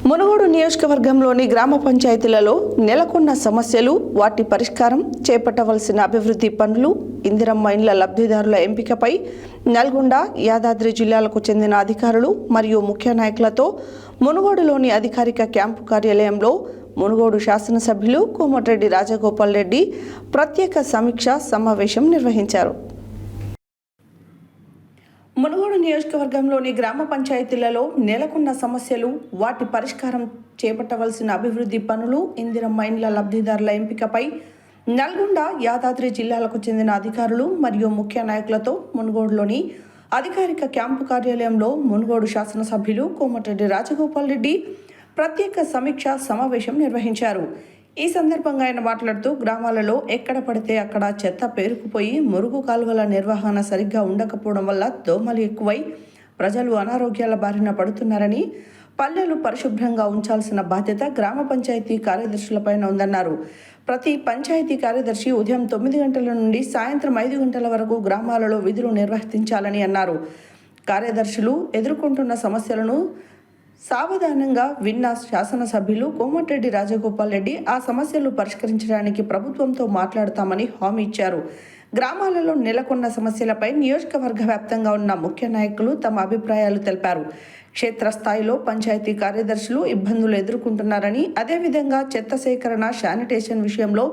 మునుగోడు నియోజకవర్గంలోని గ్రామ పంచాయతీలలో నెలకొన్న సమస్యలు వాటి పరిష్కారం చేపట్టవలసిన అభివృద్ధి పనులు ఇందిరమ్మ ఇండ్ల లబ్ధిదారుల ఎంపికపై నల్గొండ యాదాద్రి జిల్లాలకు చెందిన అధికారులు మరియు ముఖ్య నాయకులతో మునుగోడులోని అధికారిక క్యాంపు కార్యాలయంలో మునుగోడు శాసనసభ్యులు కోమటిరెడ్డి రాజగోపాల్ రెడ్డి ప్రత్యేక సమీక్ష సమావేశం నిర్వహించారు. నియోజకవర్గంలోని గ్రామ పంచాయతీలలో నెలకొన్న సమస్యలు వాటి పరిష్కారం చేపట్టవలసిన అభివృద్ధి పనులు ఇందిరమ్మ ఇండ్ల లబ్ధిదారుల ఎంపికపై నల్గొండ యాదాద్రి జిల్లాలకు చెందిన అధికారులు మరియు ముఖ్య నాయకులతో మునుగోడులోని అధికారిక క్యాంపు కార్యాలయంలో మునుగోడు శాసనసభ్యులు కోమటిరెడ్డి రాజగోపాల్ రెడ్డి ప్రత్యేక సమీక్ష సమావేశం నిర్వహించారు. ఈ సందర్భంగా ఆయన మాట్లాడుతూ గ్రామాలలో ఎక్కడ పడితే అక్కడ చెత్త పేరుకుపోయి మురుగు కాలువల నిర్వహణ సరిగ్గా ఉండకపోవడం వల్ల దోమలు ఎక్కువై ప్రజలు అనారోగ్యాల బారిన పడుతున్నారని పల్లెలు పరిశుభ్రంగా ఉంచాల్సిన బాధ్యత గ్రామ పంచాయతీ కార్యదర్శులపైన ఉందన్నారు. ప్రతి పంచాయతీ కార్యదర్శి ఉదయం తొమ్మిది గంటల నుండి సాయంత్రం ఐదు గంటల వరకు గ్రామాలలో విధులు నిర్వహించాలని అన్నారు. కార్యదర్శులు ఎదుర్కొంటున్న సమస్యలను సావధానంగా విన్న శాసనసభ్యులు కోమటిరెడ్డి రాజగోపాల్ రెడ్డి ఆ సమస్యలు పరిష్కరించడానికి ప్రభుత్వంతో మాట్లాడతామని హామీ ఇచ్చారు. గ్రామాలలో నెలకొన్న సమస్యలపై నియోజకవర్గ వ్యాప్తంగా ఉన్న ముఖ్య నాయకులు తమ అభిప్రాయాలు తెలిపారు. క్షేత్రస్థాయిలో పంచాయతీ కార్యదర్శులు ఇబ్బందులు ఎదుర్కొంటున్నారని అదేవిధంగా చెత్త సేకరణ శానిటేషన్ విషయంలో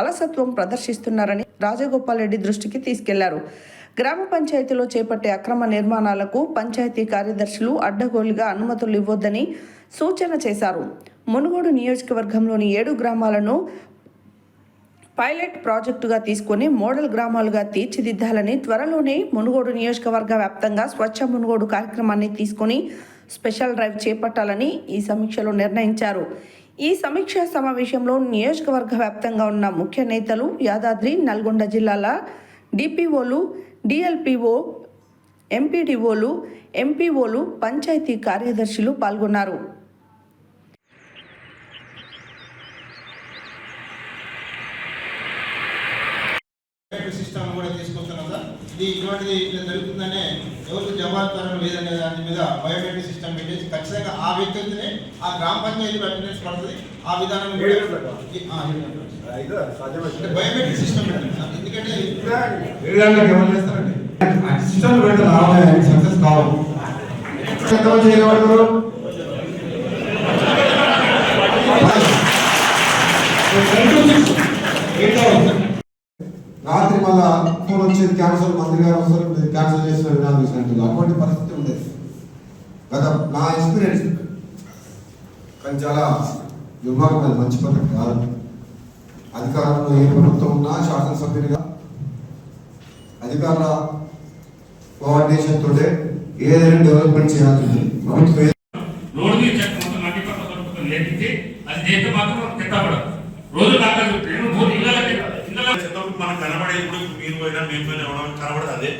అలసత్వం ప్రదర్శిస్తున్నారని రాజగోపాల్ రెడ్డి దృష్టికి తీసుకెళ్ళారు. గ్రామ పంచాయతీలో చేపట్టే అక్రమ నిర్మాణాలకు పంచాయతీ కార్యదర్శులు అడ్డగోలుగా అనుమతులు ఇవ్వొద్దని సూచన చేశారు. మునుగోడు నియోజకవర్గంలోని ఏడు గ్రామాలను పైలట్ ప్రాజెక్టుగా తీసుకొని మోడల్ గ్రామాలుగా తీర్చిదిద్దాలని త్వరలోనే మునుగోడు నియోజకవర్గ వ్యాప్తంగా స్వచ్ఛ మునుగోడు కార్యక్రమాన్ని తీసుకొని స్పెషల్ డ్రైవ్ చేపట్టాలని ఈ సమీక్షలో నిర్ణయించారు. ఈ సమీక్ష సమావేశంలో నియోజకవర్గ వ్యాప్తంగా ఉన్న ముఖ్య నేతలు యాదాద్రి నల్గొండ జిల్లాల డిపిఓలు డిఎల్పిఓ ఎంపీడీఓలు ఎంపీఓలు పంచాయతీ కార్యదర్శులు పాల్గొన్నారు. సిస్టమ్ కూడా తీసుకొస్తున్నాం సార్. ఇది ఇటువంటిది ఇట్లా జరుగుతుందనే ఎవరికి జవాబుదారం లేదనే దాని మీద బయోమెట్రిక్ సిస్టమ్ పెట్టేసి ఖచ్చితంగా ఆ ఆ గ్రామ పంచాయతీ అటెండెన్స్ పడుతుంది. ఆ విధానం బయోమెట్రిక్ సిస్టమ్ పెట్టండి సార్. సిస్టమ్ పెడితే రావాలి సక్సెస్ కావు. ఎంతమంది చేయగలరు రాత్రి మళ్ళా ఫోన్ వచ్చేది క్యాన్సర్ మంత్రి గారు వస్తారు మీరు క్యాన్సల్ చేసిన విధానం చూసినట్టు అటువంటి పరిస్థితి ఉండేది గత నా ఎక్స్పీరియన్స్ కానీ చాలా దుర్మార్గమైన మంచి పద్ధతి కాదు. అధికారంలో ఏ ప్రభుత్వం ఉన్నా శాసనసభ్యునిగా అధికారుల కోఆర్డినేషన్ తోటే ఏదైనా డెవలప్మెంట్ చేయాల్సి ఉంది ప్రభుత్వం రోడ్డు మీద మొత్తం దొరుకుతుంది అది చేస్తే మాత్రం చెత్తపడదు రోజు కాక రెండు మూడు ఇళ్ళకి మనకు కనబడే ఇప్పుడు మీరు పోయినా మేము పోయినా ఎవరైనా కనబడదు అదే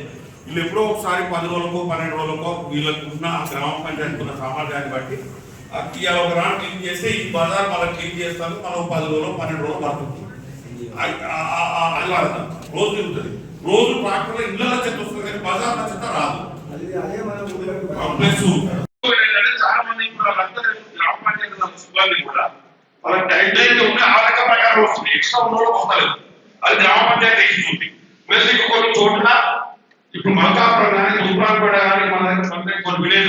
వీళ్ళు ఎప్పుడో ఒకసారి పది రోజులకో పన్నెండు రోజులకో వీళ్ళకు ఉన్న ఆ గ్రామ పంచాయతీ ఉన్న సామర్థ్యాన్ని బట్టి ఆ ఇవాళ ఒక రాను క్లీన్ చేస్తే ఈ బజార్ మళ్ళీ క్లీన్ చేస్తాను మనం పది రోజులు పన్నెండు రోజులు పడుతుంది రోజు తిరుగుతుంది రోజు ట్రాక్టర్లో ఇళ్ళ చెత్త వస్తుంది కానీ బజార్ల చెత్త రాదు. ప్లస్ ఏంటంటే చాలా మంది ఇప్పుడు వాళ్ళందరూ గ్రామ పంచాయతీ సిబ్బంది కూడా వాళ్ళ టైం లైన్ ఉంటే ఆ రక ప్రకారం వస్తుంది ఎక్స్ట్రా ఉన్న వాళ్ళు వస్తలేదు. అది గ్రామ పంచాయతీ ఇస్తుంది ప్లస్ ఇంకా కొన్ని చోట్ల ఇప్పుడు మల్కాపురం కానీ దుబ్రాంపేట కానీ మన దగ్గర కొన్ని విలేజ్